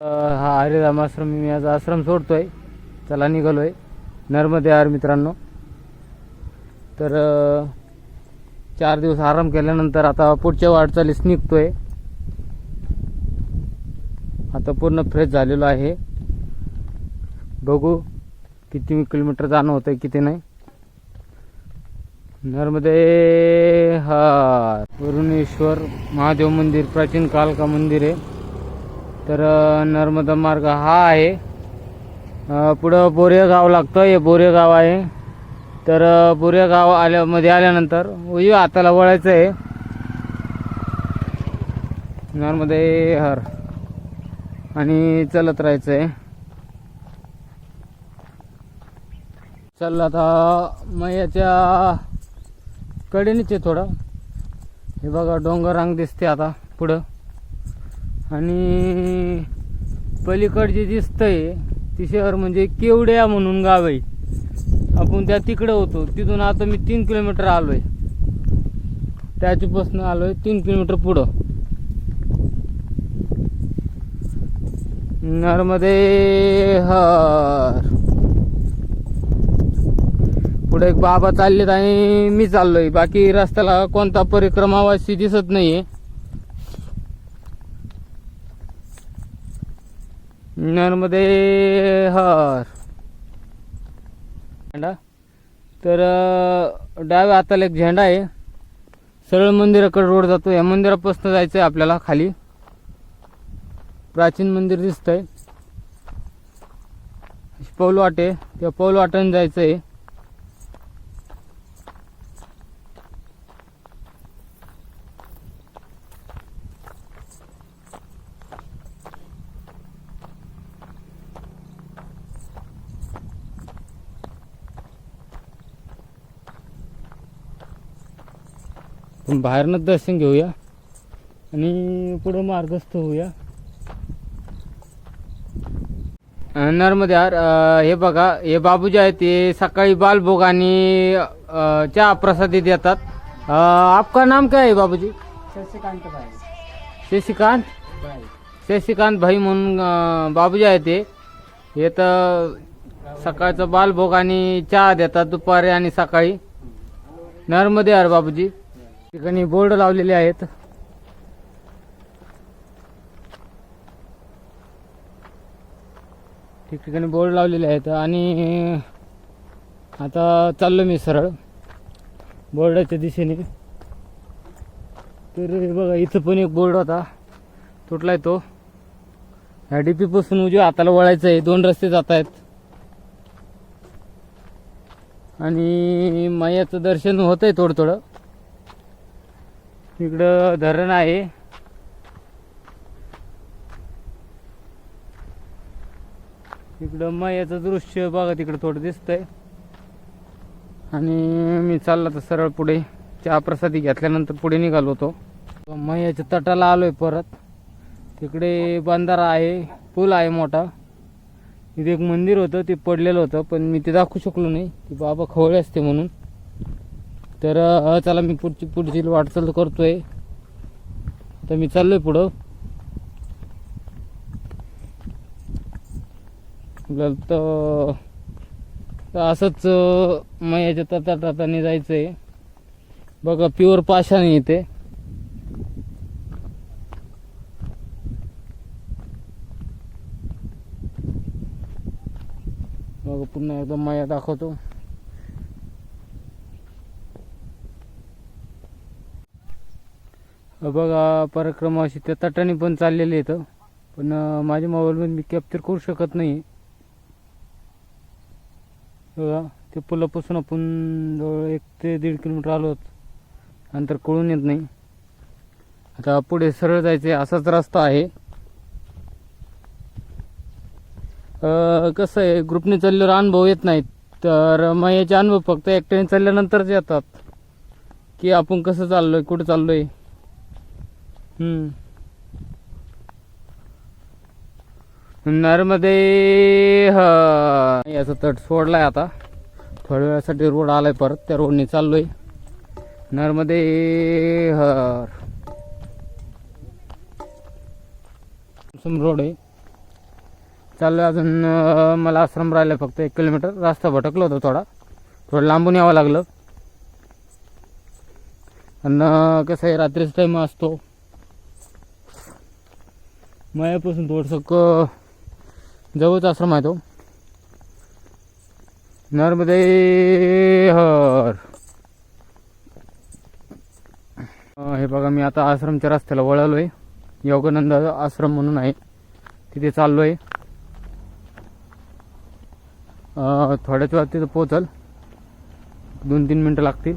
हा हरिराम आश्रम मी आज आश्रम सोडतोय. चला निघालोय. नर्मदे आर मित्रांनो. तर चार दिवस आराम केल्यानंतर आता पुढच्या वाटचालीस निघतोय. आता पूर्ण फ्रेश झालेलो आहे. बघू किती किलोमीटर जाणं होतंय किती नाही. नर्मदे हा वरुणेश्वर महादेव मंदिर प्राचीन कालका मंदिर आहे. तर नर्मदा मार्ग हा आहे. पुढं पुढं बोरेगाव लागतं हे बोरेगाव आहे. तर बोरे गाव आल्यामध्ये आल्यानंतर उजव्या हाताला वळायचं आहे. नर्मदे हर. आणि चलत राहायचं आहे. चल आता मैयाच्या कडेनीच आहे थोडं. हे बघा डोंगर रांग दिसते आता पुढं. आणि पलीकड जे दिसतंय ती शहर म्हणजे केवड्या म्हणून गाव आहे. आपण त्या तिकडं होतो तिथून आता मी तीन किलोमीटर आलोय. त्याच्यापासून आलोय तीन किलोमीटर पुढं. नर्मदे हर. पुढे एक बाबा चाललेत आणि मी चाललोय. बाकी रस्त्याला कोणता परिक्रमावासी दिसत नाहीये. नर्मदे हर. झेंडा. तर डाव्या हाताला एक झेंडा आहे. सरळ मंदिराकडे रोड जातो. या मंदिरापासून जायचं आहे आपल्याला खाली. प्राचीन मंदिर दिसतंय. पौल वाटे त्या पौल वाटेने जायचं आहे पण बाहेरनंच दर्शन घेऊया आणि पुढं मार्गस्थ होऊया. नर्मदे यार हे बघा हे बाबू जे आहेत ते सकाळी बालभोग आणि चहा प्रसादी देतात. आपका नाम क्या है बाबूजी? शशिकांत भाई. शशिकांत? शशिकांत भाई म्हणून बाबूजी आहे ते हे तर सकाळचं बालभोग आणि चहा देतात दुपारी आणि सकाळी. नर्मदे यार बाबूजी. ठिकाणी बोर्ड लावलेले आहेत. ठिकठिकाणी बोर्ड लावलेले आहेत आणि आता चाललो मी सरळ. बोर्डाच्या दिशेने. तर बघा इथं पण एक बोर्ड होता. तुटलाय तो. ह्या डीपी पासून उजव्या हाताला वळायचं आहे दोन रस्ते जात आहेत. आणि मायाचं दर्शन होत आहे थोडं थोडं. इकडं धरण आहे. इकडं मैयाचं दृश्य बघा तिकडं थोडं दिसतंय. आणि मी चालला तर सरळ पुढे. चहा प्रसादी घेतल्यानंतर पुढे निघालो होतो. मैयाच्या तटाला आलोय परत. तिकडे बंधारा आहे पूल आहे मोठा. तिथे एक मंदिर होतं ते पडलेलं होतं पण मी ते दाखवू शकलो नाही. की बाबा खवळे असते म्हणून. तर चला मी पुढची पुढची वाटचाल करतोय. तर मी चाललोय पुढं. तर असंच अं, मयाच्या तटाटाने जायचं आहे बघा प्युअर पाशाने येते बघा पुन्हा एकदा माया दाखवतो. बघा पराक्रम अशी त्या तटाने पण चाललेले आहेत. पण माझ्या मोबाईलमध्ये मी कॅप्चर करू शकत नाही. बघा ते पुलापासून आपण जवळ एक ते दीड किलोमीटर आलो आहोत नंतर कळून येत नाही. आता पुढे सरळ जायचे असाच रस्ता आहे. कसं आहे ग्रुपने चालल्यावर अनुभव येत नाहीत. तर मग याचे अनुभव फक्त एकट्याने चालल्यानंतरच येतात. की आपण कसं चाललो आहे कुठं चाललो आहे नर्मदे ह याचा तट सोडलाय आता. थोड्या वेळासाठी रोड आलाय परत. त्या रोडने चाललोय. नर्मदे हर रोड आहे. चाललोय अजून मला आश्रम राहिला फक्त एक किलोमीटर. रस्ता भटकलो होतो थोडा. थोडं लांबून यावं लागलं. आणि कसं आहे रात्रीच टाईम असतो. मायापासून थोडंसं क जवळच आश्रम आहे तो. नर्मदे हर. हे बघा मी आता आश्रमच्या रस्त्याला वळालो आहे योगानंद आश्रम म्हणून आहे. तिथे चाललो आहे थोड्याच वेळात तिथं पोचल दोन तीन मिनटं लागतील.